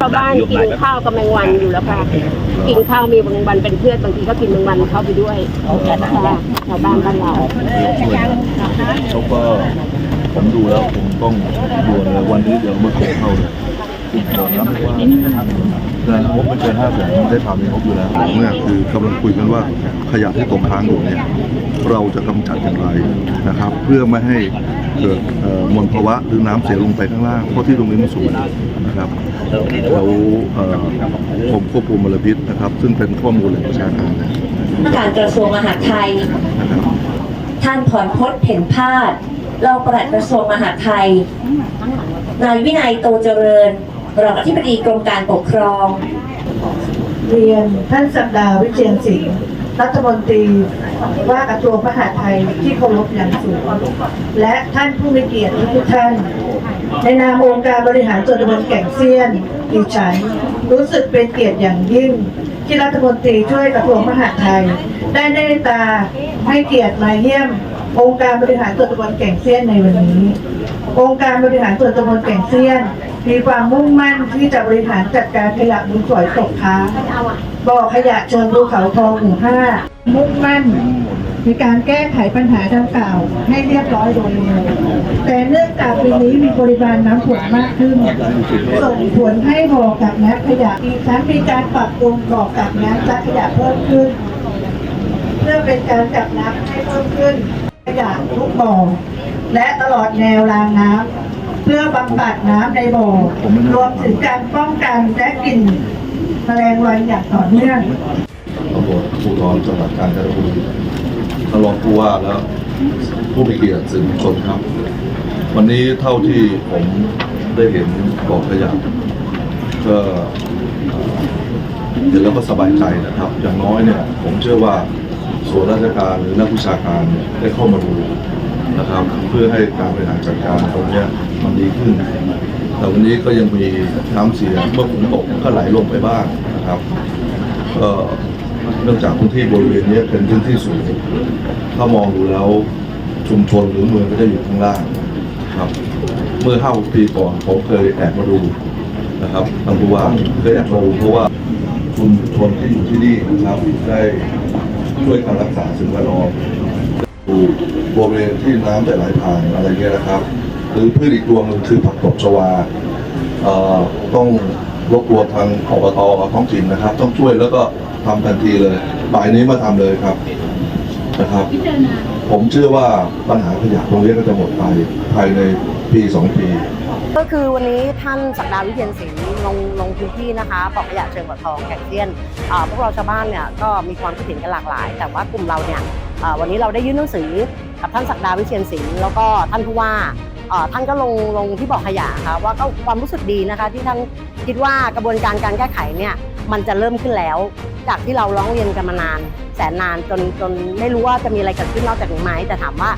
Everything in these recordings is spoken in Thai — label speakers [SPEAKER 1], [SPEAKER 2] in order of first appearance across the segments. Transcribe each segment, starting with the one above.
[SPEAKER 1] ชาวบ้านกินข้าวกับแมงวันอยู่แล้วค่ะกินข้าวมีบางวันเป็นเพื่อนบางทีก็กินแมงวันเข้าไปด้วยค่ะชาวบ้านบ้านเรา
[SPEAKER 2] แล้วก็ผมดูแล้วผมต้องด่วนเลยวันนี้เดี๋ยวเมื่อกี้เข้าเลยยอมรับว่า เงินงบไม่เกินห้าแสนได้ทำในงบอยู่แล้วเนี่ยคือกำลังคุยกันว่าขยะที่ตกค้างอยู่เนี่ยเราจะกำจัดอย่างไรนะครับ เพื่อไม่ให้เกิดเอ่อมลภาวะหรือน้ำเสียลงไปข้างล่างเพราะที่ตรงนี้มันสูงนะครับแล้วเอ่อผมควบคุมมลพิษนะครับ ซึ่งเป็นข้อมูลแหล่งประชาการนะ
[SPEAKER 3] การกระทรวงมหาดไทย ท่านพรพจน์เห็นพาดรองปลัดกระทรวงมหาดไทยนายวินัยโตเจริญ รองอธิบดีกรมการปกครอง
[SPEAKER 4] เรียนท่านสัปดาห์วิเชียนศิลป์รัฐมนตรีว่ากระทรวงมหาดไทยที่เคารพอย่างสูง และท่านผู้มีเกียรติทุกท่าน ในนามองค์การบริหารส่วนตำบลแก่งเซียนดิฉันรู้สึกเป็นเกียรติอย่างยิ่ง ที่รัฐมนตรีช่วยกระทรวงมหาดไทย ได้เมตตาให้เกียรติมาเยี่ยม องค์การบริหารส่วนตำบลแก่งเซียนในวันนี้ องค์การบริหารส่วนตำบลแก่งเซียน มีความมุ่งมั่นที่จะบริหารจัดการขยะมูลฝอยตกค้างบ่อขยะเชิงภูเขาทองหมู่ห้ามุ่งมั่นในการแก้ไขปัญหาดังกล่าวให้เรียบร้อยโดยเร็วแต่เนื่องจากปีนี้มีปริมาณน้ำฝนมากขึ้น ส่งผลให้บ่อกักน้ำขยะอีกทั้งมีการปรับปรุงบ่อกักน้ำและขยะเพิ่มขึ้น เพื่อเป็นการจับน้ำให้เพิ่มขึ้นขยะทุกบ่อและตลอดแนวรางน้ำ เพื่อบำบัดน้ำในบ่อรวมถึงการป้องกันและกลิ่นแมลงวันอย่างต่อเนื่อง
[SPEAKER 2] ตำรวจภูธรจังหวัดกาญจนบุรีท่านรองผู้ว่าแล้วผู้มีเกียรติสื่อมวลชนครับ วันนี้เท่าที่ผมได้เห็นบ่อขยะก็เอ่อเห็นแล้วก็สบายใจนะครับ อย่างน้อยเนี่ย ผมเชื่อว่าส่วนราชการหรือนักวิชาการเนี่ยได้เข้ามาดู นะครับ เพื่อให้การบริหารจัดการตรงนี้มันดีขึ้น แต่วันนี้ก็ยังมีน้ำเสียเมื่อฝนตกก็ไหลลงไปบ้างนะครับก็เนื่องจากพื้นที่บริเวณนี้เป็นพื้นที่สูง ถ้ามองดูแล้วชุมชนหรือเมืองก็จะอยู่ข้างล่างครับ เมื่อห้าปีก่อนผมเคยแอบมาดูนะครับทานผู้ว่าเคยแอบมาดูเพราะว่าชุมชนที่อยู่ที่นี่นะครับได้ช่วยการรักษาสิ่งแวดล้อม ดูบริเวณที่น้ำแต่ไหลผ่านอะไรเงี้ยนะครับหรือพืชอีกตัวหนึ่งคือผักตบชวาเอ่อต้องรบกวนทางอบตท้องถิ่นนะครับ ต้องช่วยแล้วก็ทำทันทีเลยบ่ายนี้มาทำเลยครับนะครับ ผมเชื่อว่าปัญหาขยะตรงนี้ก็จะหมดไปภายในปีสองปี
[SPEAKER 5] ก็คือวันนี้ท่านศักดาวิเชียนศิลป์ลงลงพื้นที่นะคะปอกขยะเชิงบ่อทองแก่งเซียนอ่าพวกเราชาวบ้านเนี่ยก็มีความคิดเห็นกันหลากหลาย แต่ว่ากลุ่มเราเนี่ยอ่า วันนี้เราได้ยื่นหนังสือกับท่านศักดาวิเชียนสิงห์แล้วก็ท่านผู้ว่าท่านก็ลงลงที่บอกขยะค่ะว่าก็ความรู้สึกดีนะคะที่ท่านคิดว่ากระบวนการการแก้ไขเนี่ย มันจะเริ่มขึ้นแล้ว จากที่เราร้องเรียนกันมานาน แสนนานจนจนไม่รู้ว่าจะมีอะไรเกิดขึ้นนอกจากนี้ไหมแต่ถามว่า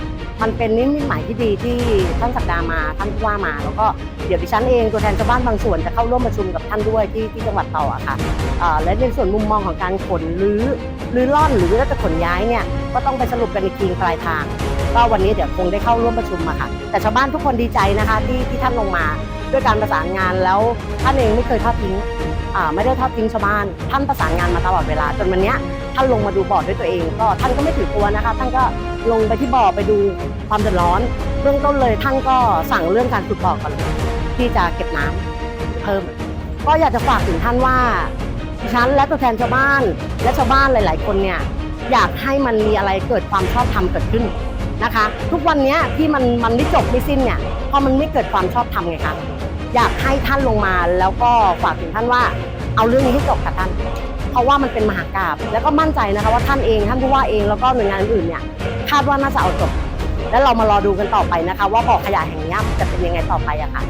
[SPEAKER 5] มันเป็นนิมิตหมายที่ดีที่ท่านสักดามาท่านผู้ว่ามา แล้วก็เดี๋ยวดิฉันเองตัวแทนชาวบ้านบางส่วนจะเข้าร่วมประชุมกับท่านด้วยที่ที่จังหวัดต่ออะค่ะและในส่วนมุมมองของการขนหรือหรือล่อนหรือว่าจะขนย้ายเนี่ยก็ต้องไปสรุปกันอีกทีปลายทางก็วันนี้เดี๋ยวคงได้เข้าร่วมประชุมอะค่ะ แต่ชาวบ้านทุกคนดีใจนะคะที่ที่ท่านลงมา ด้วยการประสานงานแล้วท่านเองไม่เคยทอดทิ้ง ไม่ได้ทอดทิ้งชาวบ้าน ท่านประสานงานมาตลอดเวลา จนวันนี้ท่านลงมาดูบ่อด้วยตัวเอง ก็ท่านก็ไม่ถือตัวนะคะ ท่านก็ลงไปที่บ่อไปดูความเดือดร้อน เบื้องต้นเลยท่านก็สั่งเรื่องการขุดบ่อก่อนเลยที่จะเก็บน้ำเพิ่ม ก็อยากจะฝากถึงท่านว่าดิฉันและตัวแทนชาวบ้าน และชาวบ้านหลาย ๆ คนเนี่ยอยากให้มันมีอะไรเกิดความชอบธรรมเกิดขึ้นนะคะ ทุกวันนี้ที่มันมันไม่จบไม่สิ้นเนี่ยเพราะมันไม่เกิดความชอบธรรมไงคะ อยากให้ท่านลงมาแล้วก็ฝากถึงท่านว่าเอาเรื่องนี้ให้จบค่ะท่าน เพราะว่ามันเป็นมหากราบแล้วก็มั่นใจนะคะว่าท่านเองท่านผู้ว่าเองแล้วก็หน่วยงานอื่นเนี่ยคาดว่าน่าจะเอาจบ แล้วเรามารอดูกันต่อไปนะคะ ว่าบ่อขยะแห่งนี้จะเป็นยังไงต่อไปอะค่ะ